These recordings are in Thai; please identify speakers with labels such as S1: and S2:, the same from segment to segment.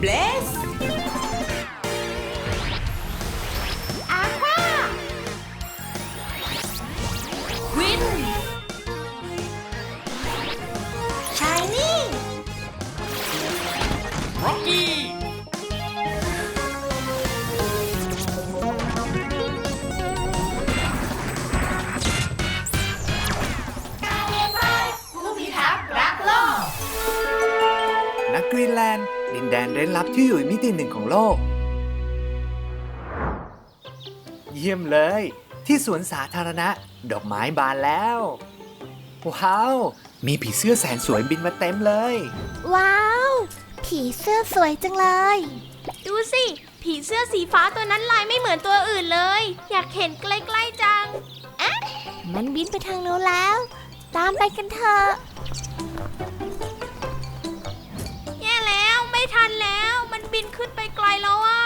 S1: เแด
S2: นเร้นลับที่อยู่มิติหนึ่งของโลก เยี่ยมเลย ที่สวนสาธารณะ ดอกไม้บานแล้ว ว้าว มีผีเสื้อแสนสวยบินมาเต็มเลย
S3: ว้าว ผีเสื้อสวยจังเลย
S4: ดูสิ ผีเสื้อสีฟ้าตัวนั้นลายไม่เหมือนตัวอื่นเลย อยากเห็นใกล้ๆจัง
S3: มันบินไปทางโน้นแล้ว ตามไปกันเถอะ
S4: แล้วอะ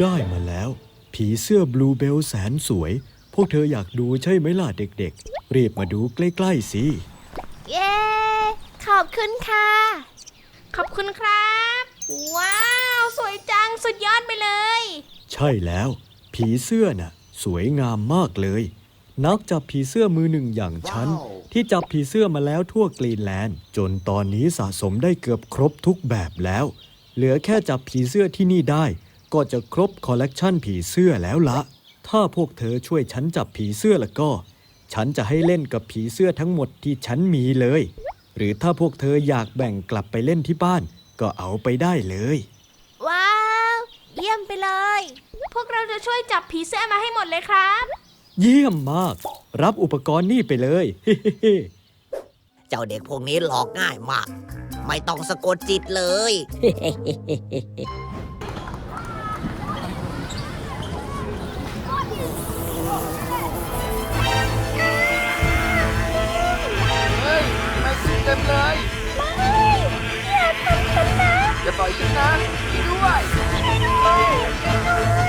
S5: ได้มาแล้ว ผีเสื้อบลูเบลแสนสวย พวกเธออยากดูใช่ไหมล่ะเด็กๆ รีบมาดูใกล้ๆสิ
S3: เย้ ขอบคุณค่ะ
S4: ขอบคุณครับ ว้าว สวยจังสุดยอดไปเลย
S5: ใช่แล้ว ผีเสื้อน่ะ สวยงามมากเลย นักจับผีเสื้อมือหนึ่งอย่างฉัน
S2: ว้าว
S5: ที่จับผีเสื้อมาแล้วทั่วกรีนแลนด์ จนตอนนี้สะสมได้เกือบครบทุกแบบแล้ว เหลือแค่จับผีเสื้อที่นี่ได้ ก็จะครบคอลเลกชันผีเสื้อแล้วละ ถ้าพวกเธอช่วยฉันจับผีเสื้อแล้วก็ ฉันจะให้เล่นกับผีเสื้อทั้งหมดที่ฉันมีเลย หรือถ้าพวกเธออยากแบ่งกลับไปเล่นที่บ้าน ก็เอาไปได้เลย
S3: ว้าว เยี่ยมไปเลย
S4: พวกเราจะช่วยจับผีเสื้อมาให้หมดเลยครับ
S5: เยี่ยมมาก รับอุปกรณ์นี่ไปเลย
S6: เจ้าเด็กพวกนี้หลอกง่ายมาก ไม่ต้องสะกดจิตเลย
S7: เฮ้ยมาสิเต็มเลยอย่าทำฉันนะอย่าปล่อยฉันนะช่วยด้วย
S8: โ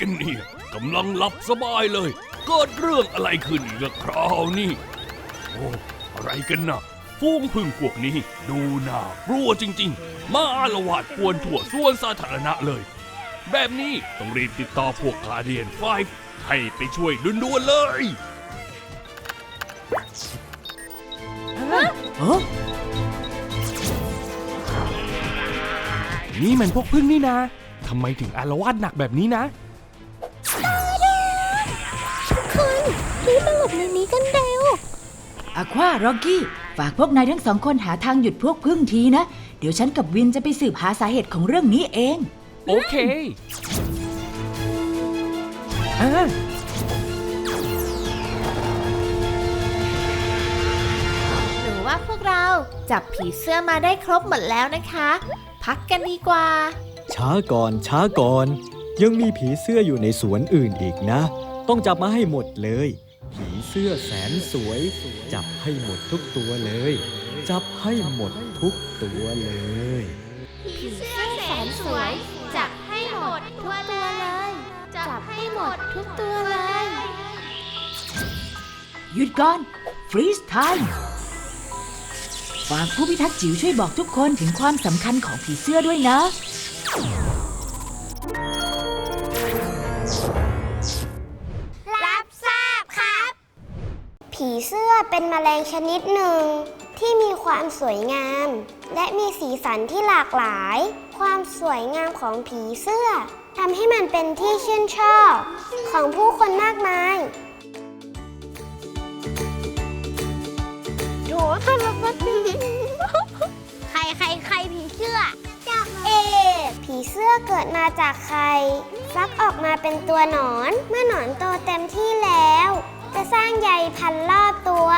S8: กันเนี่ยกำลังหลับสบายเลย เกิดเรื่องอะไรขึ้นอีกละคราวนี่โอ้อะไรกันนะฟูงพึ่งพวกนี้ ดูน่ากลัวจริง ๆ มาอาละวาดปวนทั่วส่วนสาธารณะเลย แบบนี้ต้องรีบติดต่อพวกกาเดียนไฟให้ไปช่วยด่วนๆเลย
S7: นี่มันพวกพึ่งนี่นะทำไมถึงอารวาสหนักแบบนี้นะ
S3: รีบมาหลบในนี้กันเร็ว
S1: อควาร็อกกี้ ฝากพวกนายทั้งสองคนหาทางหยุดพวกพึ่งทีนะ เดี๋ยวฉันกับวินจะไปสืบหาสาเหตุของเรื่องนี้เอง
S7: โอเคอ่า
S3: หรือว่าพวกเราจับผีเสื้อมาได้ครบหมดแล้วนะคะ พักกันดีกว่า
S5: ช้าก่อนช้าก่อน ยังมีผีเสื้ออยู่ในสวนอื่นอีกนะ ต้องจับมาให้หมดเลย ผีเสื้อแสนสวย จับให้หมดทุกตัวเลย จับให้หมดทุกตัวเลย
S4: ผีเสื้อแสนสวย จับให้หมดทั่วเลย จับให้หมดทุกตัวเลย
S1: หยุดก่อน ฟรีสไทม์ฝากผู้พิทักษ์จิ๋วช่วยบอกทุกคนถึงความสำคัญของผีเสื้อด้วยนะ
S3: ผีเสื้อเป็นแมลงชนิดหนึ่ง ที่มีความสวยงาม และมีสีสันที่หลากหลาย ความสวยงามของผีเสื้อทำให้มันเป็นที่ชื่นชอบ ของผู้คนมากมายโถตลกมากใครใครใครผีเสื้อจากเอ ผีเสื้อเกิดมาจากไข่ฟักออกมาเป็นตัวหนอน เมื่อหนอนโตเต็มที่แล้ว จะสร้างใยพันรอบตัว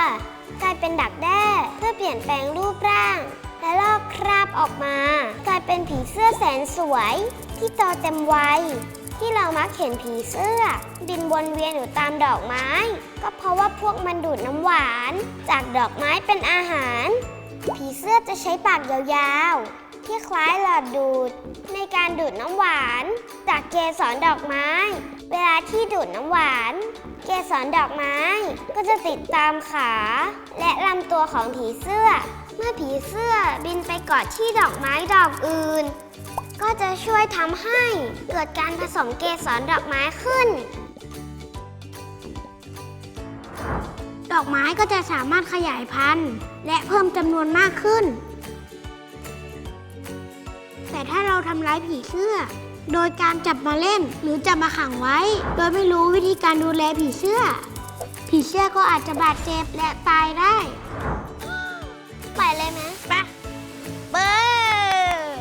S3: กลายเป็นดักแด้เพื่อเปลี่ยนแปลงรูปร่าง และลอกคราบออกมา กลายเป็นผีเสื้อแสนสวย ที่โตเต็มวัยที่เรามักเห็นผีเสื้อ บินวนเวียนอยู่ตามดอกไม้ ก็เพราะว่าพวกมันดูดน้ำหวาน จากดอกไม้เป็นอาหาร ผีเสื้อจะใช้ปากยาวๆ ที่คล้ายหลอดดูด ในการดูดน้ำหวาน จากเกสรดอกไม้ เวลาที่ดูดน้ำหวาน เกสรดอกไม้ ก็จะติดตามขา และลำตัวของผีเสื้อ เมื่อผีเสื้อบินไปเกาะที่ดอกไม้ดอกอื่น ก็จะช่วยทำให้เกิดการผสมเกสรดอกไม้ขึ้นดอกไม้ก็จะสามารถขยายพันธุ์ และเพิ่มจำนวนมากขึ้น แต่ถ้าเราทำร้ายผีเสื้อ โดยการจับมาเล่นหรือจับมาขังไว้ โดยไม่รู้วิธีการดูแลผีเสื้อ ผีเสื้อก็อาจจะบาดเจ็บและตายได้ ไปเลยไหมไปเบอร์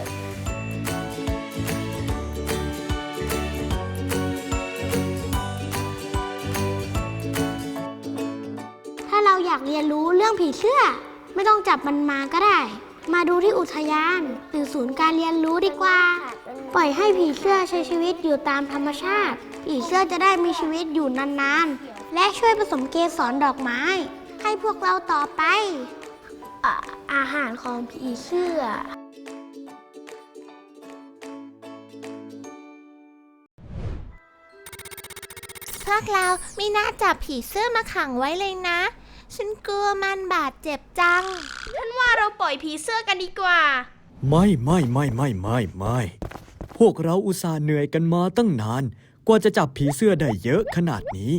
S3: ถ้าเราอยากเรียนรู้เรื่องผีเสื้อ ไม่ต้องจับมันมาก็ได้ มาดูที่อุทยานหรือศูนย์การเรียนรู้ดีกว่า ปล่อยให้ผีเสื้อใช้ชีวิตอยู่ตามธรรมชาติ ผีเสื้อจะได้มีชีวิตอยู่นานๆ และช่วยผสมเกสรดอกไม้ ให้พวกเราต่อไปออาหารของผีเสื้อ
S4: พวกเราไม่น่าจับผีเสื้อมาขังไว้เลยนะ ฉันกลัวมันบาดเจ็บจัง
S9: ฉันว่าเราปล่อยผีเสื้อกันดีกว่า
S5: ไม่ไม่ไม่ไม่ไม่ไม่พวกเราอุตส่าห์เหนื่อยกันมาตั้งนาน กว่าจะจับผีเสื้อได้เยอะขนาดนี้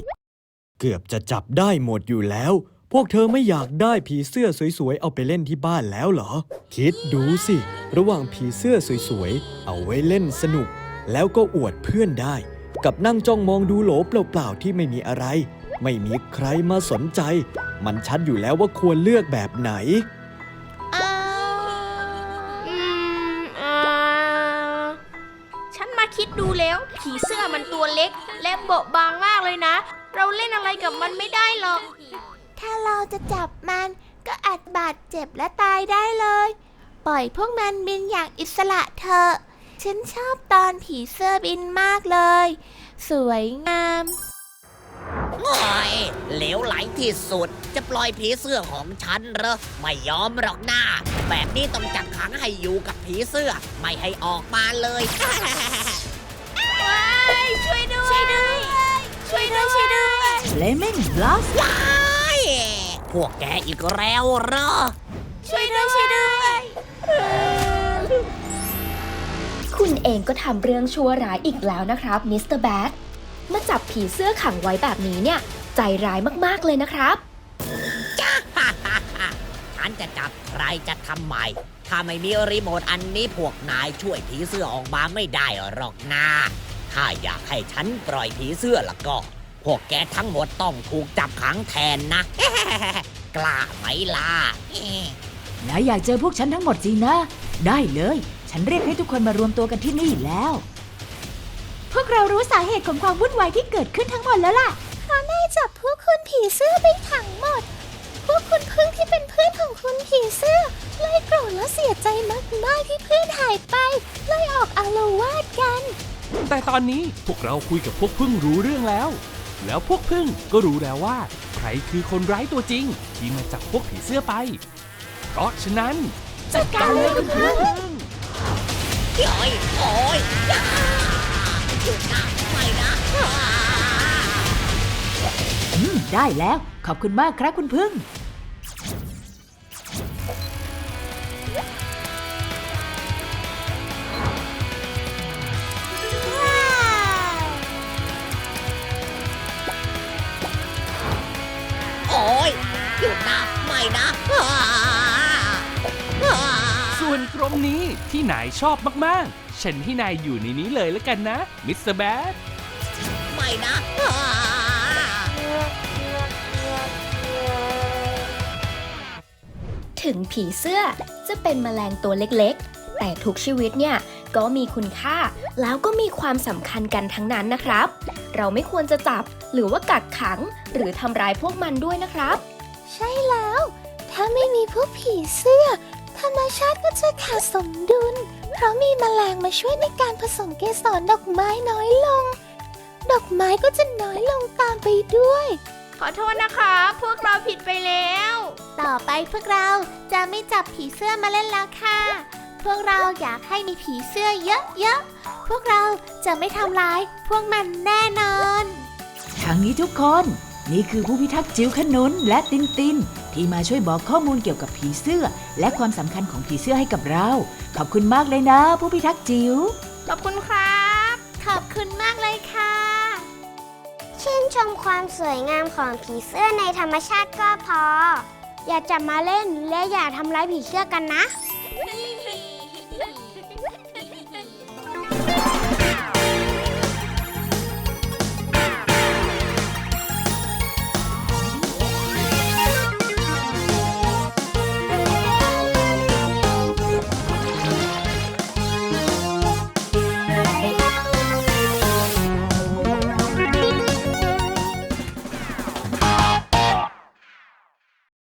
S5: เกือบจะจับได้หมดอยู่แล้ว พวกเธอไม่อยากได้ผีเสื้อสวยๆ เอาไปเล่นที่บ้านแล้วเหรอ คิดดูสิ ระหว่างผีเสื้อสวยๆ เอาไว้เล่นสนุก แล้วก็อวดเพื่อนได้ กับนั่งจ้องมองดูโหลเปล่าๆที่ไม่มีอะไร ไม่มีใครมาสนใจ มันชัดอยู่แล้วว่าควรเลือกแบบไหน
S4: อ้าว
S9: อืมอ่าฉันมาคิดดูแล้ว ผีเสื้อมันตัวเล็ก และเบาบางมากเลยนะ เราเล่นอะไรกับมันไม่ได้หรอก
S4: ถ้าเราจะจับมันก็อาจบาดเจ็บและตายได้เลย ปล่อยพวกมันบินอย่างอิสระเถอะ ฉันชอบตอนผีเสื้อบินมากเลย สวยงาม
S6: โอ้ ยเหลวไหลที่สุด จะปล่อยผีเสื้อของฉันเหรอ ไม่ยอมหรอกหน้า แบบนี้ต้องจับขังให้อยู่กับผีเสื้อ ไม่ให้ออกมาเลย
S9: ช่วยด้วย ช่วยด้วย ช่วยด้วย ช่วยด้วย
S1: Lemon Blast
S6: ว้ายพวกแกอีกแล้วเหรอ
S9: ช่วยด้วย ช่วยด้วย
S10: คุณเองก็ทำเรื่องชั่วร้ายอีกแล้วนะครับมิสเตอร์แบท มาจับผีเสื้อขังไว้แบบนี้เนี่ย ใจร้ายมากๆเลยนะครับ
S6: ฉันจะจับใครจะทำไมถ้าไม่มีรีโมทอันนี้พวกนายช่วยผีเสื้อออกมาไม่ได้หรอกนะถ้าอยากให้ฉันปล่อยผีเสื้อละก็ พวกแกทั้งหมดต้องถูกจับขังแทนนะ กล้าไหมล่ะ
S1: นายอยากเจอพวกฉันทั้งหมดสินะ ได้เลย ฉันเรียกให้ทุกคนมารวมตัวกันที่นี่แล้ว
S10: พวกเรารู้สาเหตุของความวุ่นวายที่เกิดขึ้นทั้งหมดแล้วล่ะเพราะนายจับพวกคุณผีเสื้อไปขังหมด พวกคุณพึ่งที่เป็นเพื่อนของคุณผีเสื้อเลยโกรธและเสียใจมากๆที่เพื่อนหายไปเลยออกอาละวาดกัน
S8: แต่ตอนนี้พวกเราคุยกับพวกพึ่งรู้เรื่องแล้ว แล้วพวกพึ่งก็รู้แล้วว่า ใครคือคนร้ายตัวจริง ที่มาจับพวกผีเสื้อไป เพราะฉะนั้น
S10: จัดการเลยคุณพึ่ง
S6: โอ้ยโอ้ย อย่าหยุดนะไม่นะ
S1: อืมได้แล้ว ขอบคุณมากครับคุณพึ่ง
S6: โอ้ยหยุดนะไม่นะอ่าอ่า
S8: ส่วนกรงนี้ที่นายชอบมาก ๆ ฉันให้นายอยู่ในนี้เลยแล้วกันนะ มิสเตอร์แบด
S6: ไม่นะอ่า
S10: ถึงผีเสื้อจะเป็นแมลงตัวเล็กๆ แต่ทุกชีวิตเนี่ย ก็มีคุณค่า แล้วก็มีความสำคัญกันทั้งนั้นนะครับ เราไม่ควรจะจับหรือว่ากักขัง หรือทำร้ายพวกมันด้วยนะครับ
S4: ใช่แล้ว ถ้าไม่มีพวกผีเสื้อ ธรรมชาติก็จะขาดสมดุล เพราะมีแมลงมาช่วยในการผสมเกสรดอกไม้น้อยลง ดอกไม้ก็จะน้อยลงตามไปด้วย
S9: ขอโทษนะคะ พวกเราผิดไปแล้ว
S4: ต่อไปพวกเราจะไม่จับผีเสื้อมาเล่นแล้วค่ะ พวกเราอยากให้มีผีเสื้อเยอะๆ พวกเราจะไม่ทำร้ายพวกมันแน่นอน
S1: ทางนี้ทุกคน นี่คือผู้พิทักษ์จิ๋วขนุนและตินติน ที่มาช่วยบอกข้อมูลเกี่ยวกับผีเสื้อ และความสำคัญของผีเสื้อให้กับเรา ขอบคุณมากเลยนะ ผู้พิทักษ์จิ๋ว
S9: ขอบคุณครับ
S4: ขอบคุณมากเลยค่ะ
S3: ชื่นชมความสวยงามของผีเสื้อในธรรมชาติก็พอ อย่าจับมาเล่นและอย่าทำร้ายผีเสื้อกันนะ